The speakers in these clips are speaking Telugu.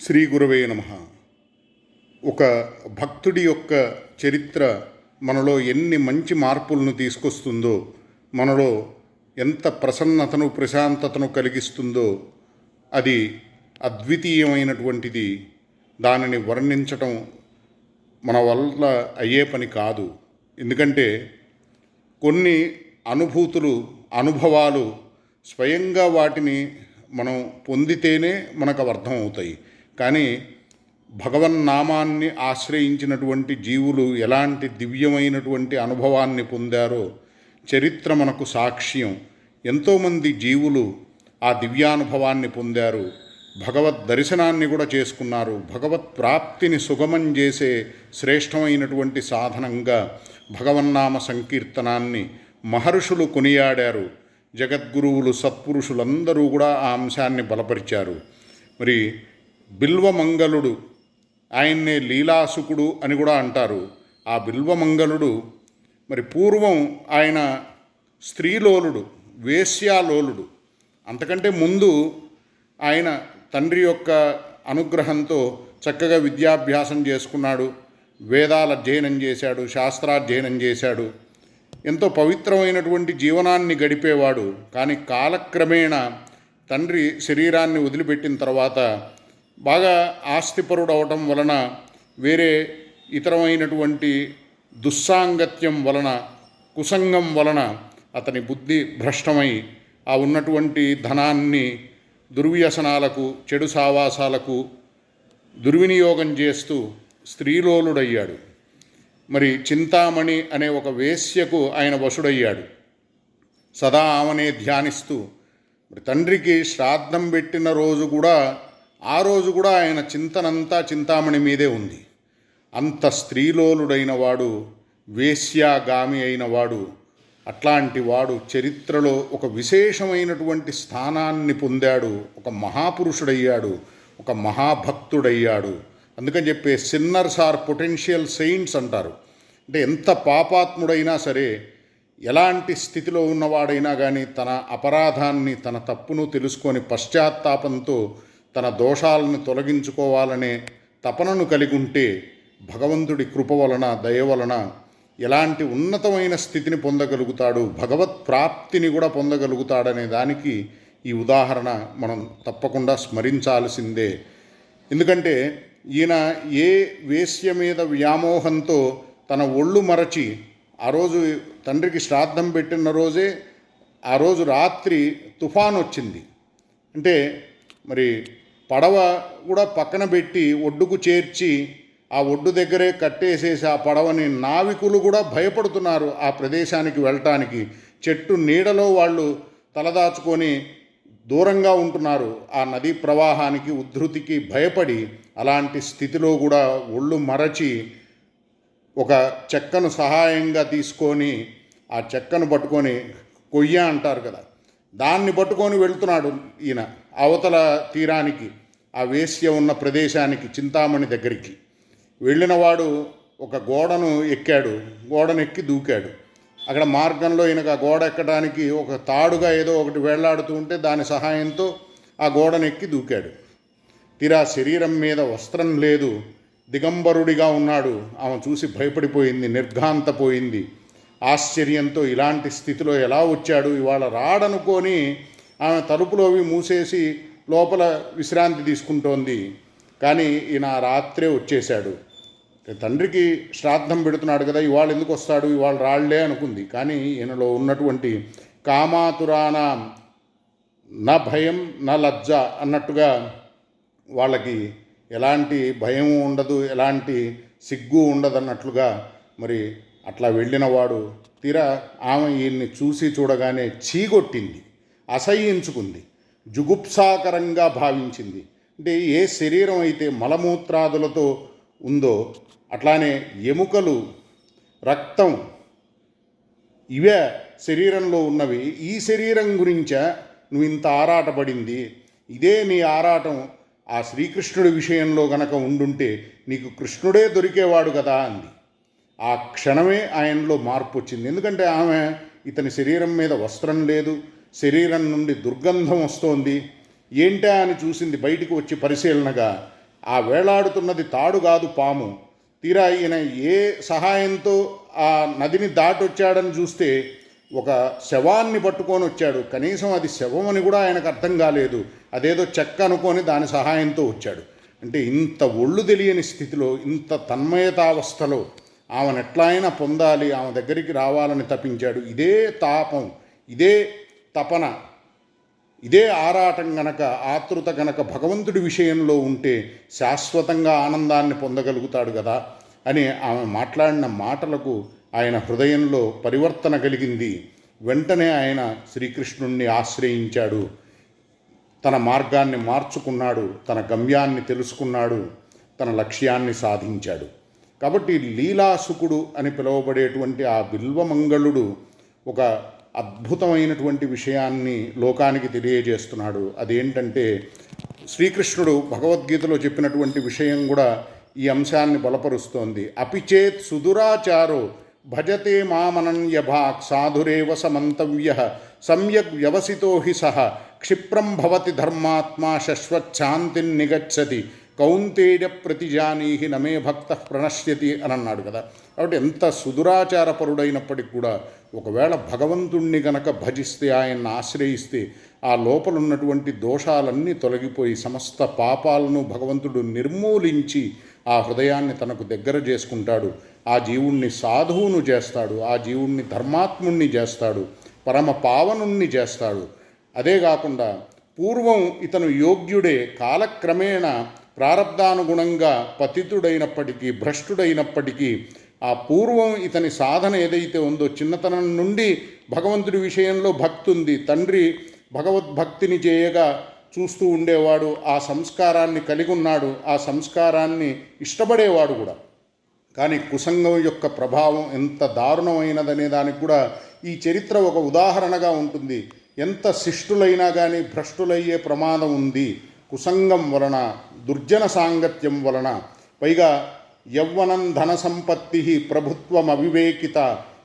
శ్రీ గురవే నమ. ఒక భక్తుడి యొక్క చరిత్ర మనలో ఎన్ని మంచి మార్పులను తీసుకొస్తుందో మనలో ఎంత ప్రసన్నతను ప్రశాంతతను కలిగిస్తుందో అది అద్వితీయమైనటువంటిది. దానిని వర్ణించటం మన వల్ల అయ్యే పని కాదు. ఎందుకంటే కొన్ని అనుభూతులు అనుభవాలు స్వయంగా వాటిని మనం పొందితేనే మనకు అర్థం అర్థమవుతాయి. కానీ భగవన్నామాన్ని ఆశ్రయించినటువంటి జీవులు ఎలాంటి దివ్యమైనటువంటి అనుభవాన్ని పొందారో చరిత్ర మనకు సాక్ష్యం. ఎంతోమంది జీవులు ఆ దివ్యానుభవాన్ని పొందారు. భగవద్ దర్శనాన్ని కూడా చేసుకున్నారు. భగవత్ ప్రాప్తిని సుగమం చేసే శ్రేష్టమైనటువంటి సాధనంగా భగవన్నామ సంకీర్తనాన్ని మహర్షులు కొనియాడారు. జగద్గురువులు సత్పురుషులందరూ కూడా ఆ అంశాన్ని బలపరిచారు. మరి బిల్వమంగళుడు ఆయన్నే లీలాసుకుడు అని కూడా అంటారు. ఆ బిల్వమంగళుడు మరి పూర్వం ఆయన స్త్రీలోలుడు వేశ్యాలోలుడు. అంతకంటే ముందు ఆయన తండ్రి యొక్క అనుగ్రహంతో చక్కగా విద్యాభ్యాసం చేసుకున్నాడు. వేదాల అధ్యయనం చేశాడు శాస్త్రాధ్యయనం చేశాడు. ఎంతో పవిత్రమైనటువంటి జీవనాన్ని గడిపేవాడు. కానీ కాలక్రమేణా తండ్రి శరీరాన్ని వదిలిపెట్టిన తర్వాత బాగా ఆస్తిపరుడు అవటం వలన వేరే ఇతరమైనటువంటి దుస్సాంగత్యం వలన కుసంగం వలన అతని బుద్ధి భ్రష్టమై ఆ ఉన్నటువంటి ధనాన్ని దుర్వ్యసనాలకు చెడు సావాసాలకు దుర్వినియోగం చేస్తూ స్త్రీలోలుడయ్యాడు. మరి చింతామణి అనే ఒక వేశ్యకు ఆయన వశుడయ్యాడు. సదా ఆమెనే ధ్యానిస్తూ మరి తండ్రికి శ్రాద్ధం పెట్టిన రోజు కూడా ఆ రోజు కూడా ఆయన చింతనంతా చింతామణి మీదే ఉంది. అంత స్త్రీలోలుడైన వాడు వేశ్యాగామి అయిన వాడు అట్లాంటి వాడు చరిత్రలో ఒక విశేషమైనటువంటి స్థానాన్ని పొందాడు. ఒక మహాపురుషుడయ్యాడు ఒక మహాభక్తుడయ్యాడు. అందుకని చెప్పే సిన్నర్స్ ఆర్ పొటెన్షియల్ సెయింట్స్ అంటారు. అంటే ఎంత పాపాత్ముడైనా సరే ఎలాంటి స్థితిలో ఉన్నవాడైనా కానీ తన అపరాధాన్ని తన తప్పును తెలుసుకొని పశ్చాత్తాపంతో తన దోషాలను తొలగించుకోవాలనే తపనను కలిగి ఉంటే భగవంతుడి కృప వలన దయ వలన ఎలాంటి ఉన్నతమైన స్థితిని పొందగలుగుతాడు భగవత్ ప్రాప్తిని కూడా పొందగలుగుతాడనే దానికి ఈ ఉదాహరణ మనం తప్పకుండా స్మరించాల్సిందే. ఎందుకంటే ఈయన ఏ వేశ్య మీద వ్యామోహంతో తన ఒళ్ళు మరచి ఆ రోజు తండ్రికి శ్రాద్ధం పెట్టిన రోజే ఆ రోజు రాత్రి తుఫాన్ వచ్చింది అంటే మరి పడవ కూడా పక్కన పెట్టి ఒడ్డుకు చేర్చి ఆ ఒడ్డు దగ్గరే కట్టేసేసి ఆ పడవని నావికులు కూడా భయపడుతున్నారు ఆ ప్రదేశానికి వెళ్ళటానికి. చెట్టు నీడలో వాళ్ళు తలదాచుకొని దూరంగా ఉంటున్నారు. ఆ నదీ ప్రవాహానికి ఉద్ధృతికి భయపడి అలాంటి స్థితిలో కూడా ఒళ్ళు మరచి ఒక చెక్కను సహాయంగా తీసుకొని ఆ చెక్కను పట్టుకొని కొయ్య అంటారు కదా. దాన్ని పట్టుకొని వెళ్తున్నాడు ఈయన అవతల తీరానికి ఆ వేశ్య ఉన్న ప్రదేశానికి చింతామణి దగ్గరికి. వెళ్ళినవాడు ఒక గోడను ఎక్కాడు గోడను ఎక్కి దూకాడు. అక్కడ మార్గంలో ఈయనకు ఆ గోడ ఎక్కడానికి ఒక తాడుగా ఏదో ఒకటి వేళ్ళాడుతూ ఉంటే దాని సహాయంతో ఆ గోడను ఎక్కి దూకాడు. తీరా శరీరం మీద వస్త్రం లేదు దిగంబరుడిగా ఉన్నాడు. ఆమె చూసి భయపడిపోయింది నిర్ఘాంతపోయింది. ఆశ్చర్యంతో ఇలాంటి స్థితిలో ఎలా వచ్చాడు? ఇవాళ రాడనుకొని ఆమె తలుపులోవి మూసేసి లోపల విశ్రాంతి తీసుకుంటోంది. కానీ ఈయన రాత్రే వచ్చేశాడు. తండ్రికి శ్రాద్ధం పెడుతున్నాడు కదా ఇవాళ ఎందుకు వస్తాడు? ఇవాళ రాళ్ళే అనుకుంది. కానీ ఈయనలో ఉన్నటువంటి కామాతురాన నా భయం నా లజ్జ అన్నట్టుగా వాళ్ళకి ఎలాంటి భయం ఉండదు ఎలాంటి సిగ్గు ఉండదు అన్నట్లుగా మరి అట్లా వెళ్ళినవాడు తీరా ఆమె ఈయన్ని చూసి చూడగానే చీగొట్టింది అసహ్యించుకుంది జుగుప్సాకరంగా భావించింది. అంటే ఏ శరీరం అయితే మలమూత్రాదులతో ఉందో అట్లానే ఎముకలు రక్తం ఇవే శరీరంలో ఉన్నవి. ఈ శరీరం గురించా నువ్వు ఇంత ఆరాటపడింది. ఇదే నీ ఆరాటం. ఆ శ్రీకృష్ణుడి విషయంలో గనక ఉండుంటే నీకు కృష్ణుడే దొరికేవాడు కదా అంది. ఆ క్షణమే ఆయనలో మార్పు వచ్చింది. ఎందుకంటే ఆమె ఇతని శరీరం మీద వస్త్రం లేదు శరీరం నుండి దుర్గంధం వస్తోంది. ఏంటా అని చూసింది బయటికి వచ్చి పరిశీలనగా ఆ వేలాడుతున్నది తాడు కాదు పాము. తీరా ఈయన ఏ సహాయంతో ఆ నదిని దాటొచ్చాడని చూస్తే ఒక శవాన్ని పట్టుకొని వచ్చాడు. కనీసం అది శవం అని కూడా ఆయనకు అర్థం కాలేదు. అదేదో చెక్క అనుకొని దాని సహాయంతో వచ్చాడు. అంటే ఇంత ఒళ్ళు తెలియని స్థితిలో ఇంత తన్మయతావస్థలో ఆమెను ఎట్లయినా పొందాలి ఆమె దగ్గరికి రావాలని తప్పించాడు ఇదే తాపం ఇదే తపన ఇదే ఆరాటం గనక ఆతృత గనక భగవంతుడి విషయంలో ఉంటే శాశ్వతంగా ఆనందాన్ని పొందగలుగుతాడు కదా అని ఆమె మాట్లాడిన మాటలకు ఆయన హృదయంలో పరివర్తన కలిగింది. వెంటనే ఆయన శ్రీకృష్ణుణ్ణి ఆశ్రయించాడు. తన మార్గాన్ని మార్చుకున్నాడు తన గమ్యాన్ని తెలుసుకున్నాడు తన లక్ష్యాన్ని సాధించాడు. కాబట్టి లీలాసుకుడు అని పిలువబడేటువంటి ఆ బిల్వమంగళుడు ఒక అద్భుతమైనటువంటి విషయాన్ని లోకానికి తెలియజేస్తున్నాడు. అదేంటంటే శ్రీకృష్ణుడు భగవద్గీతలో చెప్పినటువంటి విషయం కూడా ఈ అంశాన్ని బలపరుస్తోంది. అపిచేత్ సుదురాచారో భజతే మామనన్య భాక్ సాధురేవ సమంతవ్య సమ్యక్ వ్యవసితో హి సహ క్షిప్రం భవతి ధర్మాత్మా శశ్వచ్ఛాంతిని నిగచ్చతి కౌంతేయ ప్రతిజానీహి నమే భక్త ప్రణశ్యతి అని అన్నాడు కదా. కాబట్టి ఎంత సుదురాచారపరుడైనప్పటికి కూడా ఒకవేళ భగవంతుణ్ణి గనక భజిస్తే ఆయన్ని ఆశ్రయిస్తే ఆ లోపలున్నటువంటి దోషాలన్నీ తొలగిపోయి సమస్త పాపాలను భగవంతుడు నిర్మూలించి ఆ హృదయాన్ని తనకు దగ్గర చేసుకుంటాడు. ఆ జీవుణ్ణి సాధువును చేస్తాడు. ఆ జీవుణ్ణి ధర్మాత్ముణ్ణి చేస్తాడు. పరమ పావనుణ్ణి చేస్తాడు. అదే కాకుండా పూర్వం ఇతను యోగ్యుడే. కాలక్రమేణా ప్రారంధానుగుణంగా పతితుడైనప్పటికీ భ్రష్టుడైనప్పటికీ ఆ పూర్వం ఇతని సాధన ఏదైతే ఉందో చిన్నతనం నుండి భగవంతుడి విషయంలో భక్తి ఉంది. తండ్రి భగవద్భక్తిని చేయగా చూస్తూ ఉండేవాడు ఆ సంస్కారాన్ని కలిగి ఉన్నాడు ఆ సంస్కారాన్ని ఇష్టపడేవాడు కూడా. కానీ కుసంగం యొక్క ప్రభావం ఎంత దారుణమైనదనే దానికి కూడా ఈ చరిత్ర ఒక ఉదాహరణగా ఉంటుంది. ఎంత శిష్టులైనా కానీ భ్రష్టులయ్యే ప్రమాదం ఉంది కుసంగం వలన. దుర్జన సాంగత్యం వలన. పైగా యవ్వనం ధన సంపత్తి ప్రభుత్వం అవివేకిత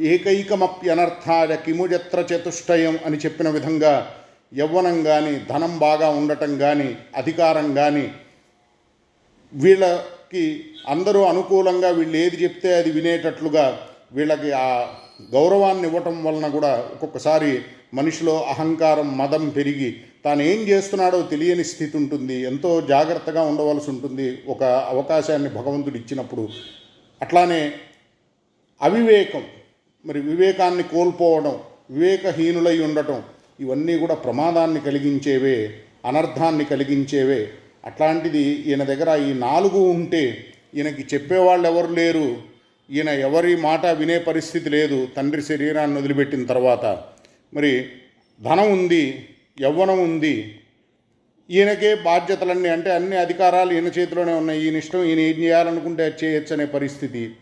ఏకైకమప్యనర్థాయ కిముజత్ర చతుష్టయం అని చెప్పిన విధంగా యవ్వనం కానీ ధనం బాగా ఉండటం కానీ అధికారం కానీ వీళ్ళకి అందరూ అనుకూలంగా వీళ్ళు ఏది చెప్తే అది వినేటట్లుగా వీళ్ళకి ఆ గౌరవాన్ని ఇవ్వటం వలన కూడా ఒక్కొక్కసారి మనిషిలో అహంకారం మదం పెరిగి తాను ఏం చేస్తున్నాడో తెలియని స్థితి ఉంటుంది ఎంతో జాగ్రత్తగా ఉండవలసి ఉంటుంది. ఒక అవకాశాన్ని భగవంతుడు ఇచ్చినప్పుడు అట్లానే అవివేకం మరి వివేకాన్ని కోల్పోవడం వివేకహీనులై ఉండటం ఇవన్నీ కూడా ప్రమాదాన్ని కలిగించేవే అనర్థాన్ని కలిగించేవే. అట్లాంటిది ఈయన దగ్గర ఈ నాలుగు ఉంటే ఈయనకి చెప్పేవాళ్ళు ఎవరు లేరు. ఈయన ఎవరి మాట వినే పరిస్థితి లేదు. తండ్రి శరీరాన్ని వదిలిపెట్టిన తర్వాత. మరి ధనం ఉంది. యవ్వనం ఉంది. ఈయనకే బాధ్యతలన్నీ అంటే అన్ని అధికారాలు ఈయన చేతిలోనే ఉన్నాయి. ఈయన ఇష్టం ఈయన ఏం చేయాలనుకుంటే అది చేయొచ్చు అనే పరిస్థితి.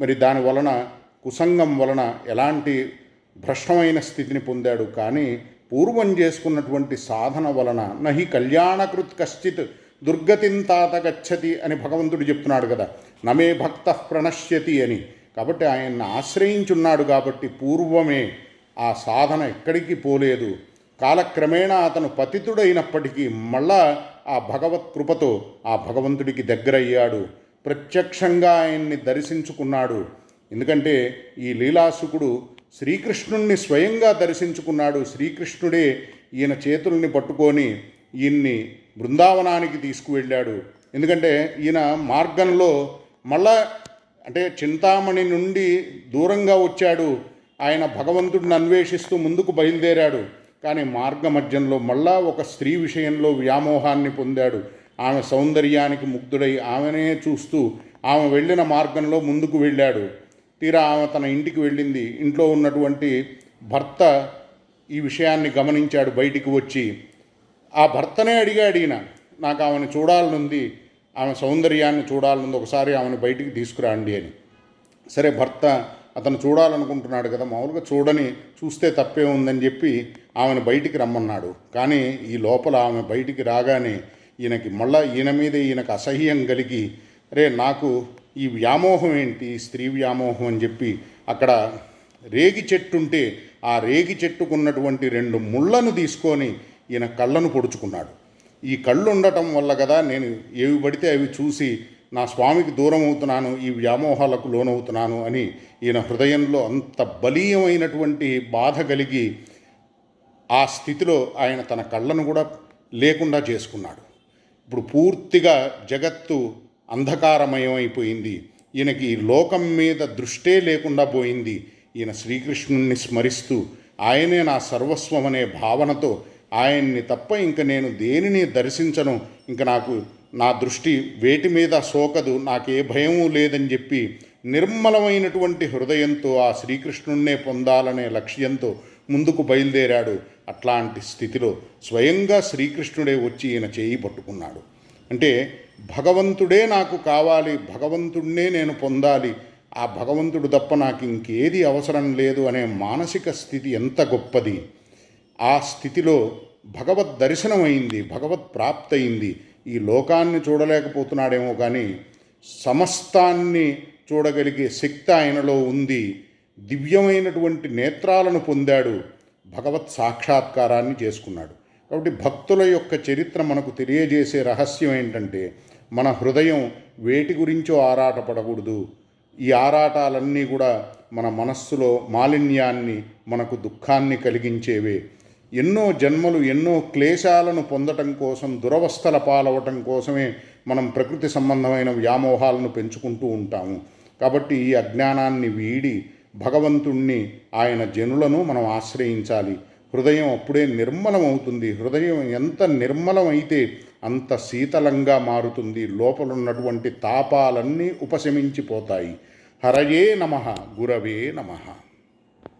మరి దాని వలన కుసంగం వలన ఎలాంటి భ్రష్టమైన స్థితిని పొందాడు. కానీ పూర్వం చేసుకున్నటువంటి సాధన వలన నహి కళ్యాణకృత్ కశ్చిత్ దుర్గతింతాత గచ్చతి అని భగవంతుడు చెప్తున్నాడు కదా. నమే భక్త ప్రణశ్యతి అని. కాబట్టి ఆయన్ని ఆశ్రయించున్నాడు కాబట్టి పూర్వమే ఆ సాధన ఎక్కడికి పోలేదు. కాలక్రమేణా అతను పతితుడైనప్పటికీ మళ్ళా ఆ భగవత్ కృపతో ఆ భగవంతుడికి దగ్గరయ్యాడు. ప్రత్యక్షంగా ఆయన్ని దర్శించుకున్నాడు. ఎందుకంటే ఈ లీలాసుకుడు శ్రీకృష్ణుణ్ణి స్వయంగా దర్శించుకున్నాడు. శ్రీకృష్ణుడే ఈయన చేతుల్ని పట్టుకొని ఈయన్ని బృందావనానికి తీసుకువెళ్ళాడు. ఎందుకంటే ఈయన మార్గంలో మళ్ళా అంటే చింతామణి నుండి దూరంగా వచ్చాడు. ఆయన భగవంతుడిని అన్వేషిస్తూ ముందుకు బయలుదేరాడు. కానీ మార్గ మధ్యంలో మళ్ళా ఒక స్త్రీ విషయంలో వ్యామోహాన్ని పొందాడు. ఆమె సౌందర్యానికి ముగ్ధుడై ఆమెనే చూస్తూ ఆమె వెళ్ళిన మార్గంలో ముందుకు వెళ్ళాడు. తీరా ఆమె తన ఇంటికి వెళ్ళింది. ఇంట్లో ఉన్నటువంటి భర్త ఈ విషయాన్ని గమనించాడు బయటికి వచ్చి. ఆ భర్తనే అడిగాడు ఈయన నాకు ఆమెను చూడాలనుంది ఆమె సౌందర్యాన్ని చూడాలనుంది ఒకసారి ఆమెను బయటికి తీసుకురాండి అని. సరే భర్త అతను చూడాలనుకుంటున్నాడు కదా మామూలుగా చూడని చూస్తే తప్పే ఉందని చెప్పి ఆమెను బయటికి రమ్మన్నాడు. కానీ ఈ లోపల ఆమె బయటికి రాగానే ఈయనకి మళ్ళా ఈయన మీద ఈయనకు అసహ్యం కలిగి రే నాకు ఈ వ్యామోహం ఏంటి? ఈ స్త్రీ వ్యామోహం అని చెప్పి అక్కడ రేగి చెట్టు ఉంటే ఆ రేగి చెట్టుకున్నటువంటి రెండు ముళ్ళను తీసుకొని ఈయన కళ్ళను పొడుచుకున్నాడు. ఈ కళ్ళు ఉండటం వల్ల కదా నేను ఏవి పడితే అవి చూసి నా స్వామికి దూరం అవుతున్నాను ఈ వ్యామోహాలకు లోనవుతున్నాను అని ఈయన హృదయంలో అంత బలీయమైనటువంటి బాధ కలిగి ఆ స్థితిలో ఆయన తన కళ్ళను కూడా లేకుండా చేసుకున్నాడు. ఇప్పుడు పూర్తిగా జగత్తు అంధకారమయమైపోయింది. ఈయనకి ఈ లోకం మీద దృష్టే లేకుండా పోయింది. ఈయన శ్రీకృష్ణుణ్ణి స్మరిస్తూ ఆయనే నా సర్వస్వం అనే భావనతో ఆయన్ని తప్ప ఇంక నేను దేనిని దర్శించను ఇంక నాకు నా దృష్టి వేటి మీద సోకదు నాకే భయము లేదని చెప్పి నిర్మలమైనటువంటి హృదయంతో ఆ శ్రీకృష్ణుణ్ణే పొందాలనే లక్ష్యంతో ముందుకు బయలుదేరాడు. అట్లాంటి స్థితిలో స్వయంగా శ్రీకృష్ణుడే వచ్చి ఈయన చేయి పట్టుకున్నాడు. అంటే భగవంతుడే నాకు కావాలి భగవంతుడినే నేను పొందాలి ఆ భగవంతుడు తప్ప నాకు ఇంకేది అవసరం లేదు అనే మానసిక స్థితి ఎంత గొప్పది. ఆ స్థితిలో భగవద్ దర్శనమైంది భగవత్ ప్రాప్తయింది. ఈ లోకాన్ని చూడలేకపోతున్నాడేమో కానీ సమస్తాన్ని చూడగలిగే శక్తి ఆయనలో ఉంది. దివ్యమైనటువంటి నేత్రాలను పొందాడు. భగవత్ సాక్షాత్కారాన్ని చేసుకున్నాడు. కాబట్టి భక్తుల యొక్క చరిత్ర మనకు తెలియజేసే రహస్యం ఏంటంటే మన హృదయం వేటి గురించో ఆరాటపడకూడదు. ఈ ఆరాటాలన్నీ కూడా మన మనస్సులో మాలిన్యాన్ని మనకు దుఃఖాన్ని కలిగించేవే. ఎన్నో జన్మలు ఎన్నో క్లేశాలను పొందటం కోసం దురవస్థల పాలవటం కోసమే మనం ప్రకృతి సంబంధమైన వ్యామోహాలను పెంచుకుంటూ ఉంటాము. కాబట్టి ఈ అజ్ఞానాన్ని వీడి భగవంతుణ్ణి ఆయన జనులను మనం ఆశ్రయించాలి. హృదయం అప్పుడే నిర్మలమవుతుంది. హృదయం ఎంత నిర్మలమైతే అంత శీతలంగా మారుతుంది. లోపలున్నటువంటి తాపాలన్నీ ఉపశమించిపోతాయి. హరయే నమ గురవే నమః.